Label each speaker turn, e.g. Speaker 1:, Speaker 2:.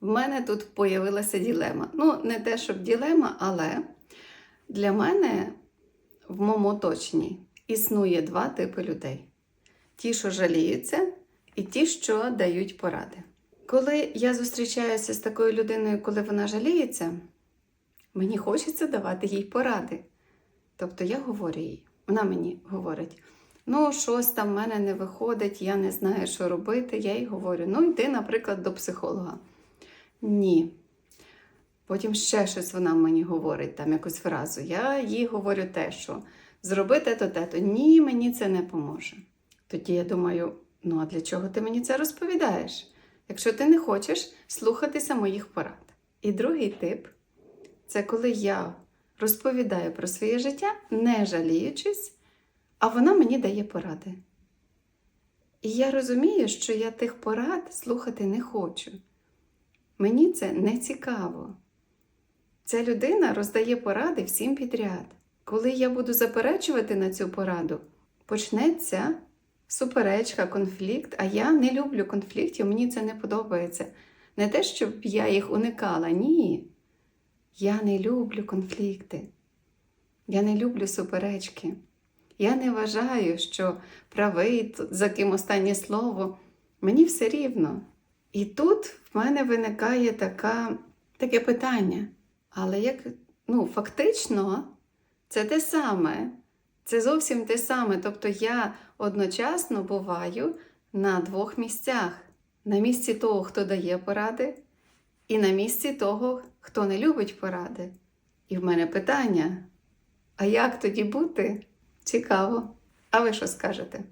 Speaker 1: в мене тут появилася ділема. Ну, не те, щоб ділема, але для мене в моєму оточенні існує два типи людей: ті, що жаліються, і ті, що дають поради. Коли я зустрічаюся з такою людиною, коли вона жаліється, мені хочеться давати їй поради. Тобто я говорю їй, вона мені говорить: ну, щось там в мене не виходить, я не знаю, що робити. Я їй говорю: ну, йди, наприклад, до психолога. Ні. Потім ще щось вона мені говорить, там якусь фразу. Я їй говорю те, що зроби те-то, те-то. Ні, мені це не поможе. Тоді я думаю: ну а для чого ти мені це розповідаєш? Якщо ти не хочеш слухатися моїх порад. І другий тип це коли я розповідаю про своє життя, не жаліючись, а вона мені дає поради. І я розумію, що я тих порад слухати не хочу. Мені це не цікаво. Ця людина роздає поради всім підряд. Коли я буду заперечувати на цю пораду, почнеться суперечка, конфлікт, а я не люблю конфліктів, мені це не подобається. Не те, щоб я їх уникала, ні. Я не люблю конфлікти. Я не люблю суперечки. Я не вважаю, що правий за ким останнє слово. Мені все рівно. І тут в мене виникає така, таке питання. Але як ну, фактично це те саме, це зовсім те саме. Тобто я одночасно буваю на двох місцях: на місці того, хто дає поради, і на місці того, хто не любить поради. І в мене питання: а як тоді бути? Цікаво. А ви що скажете?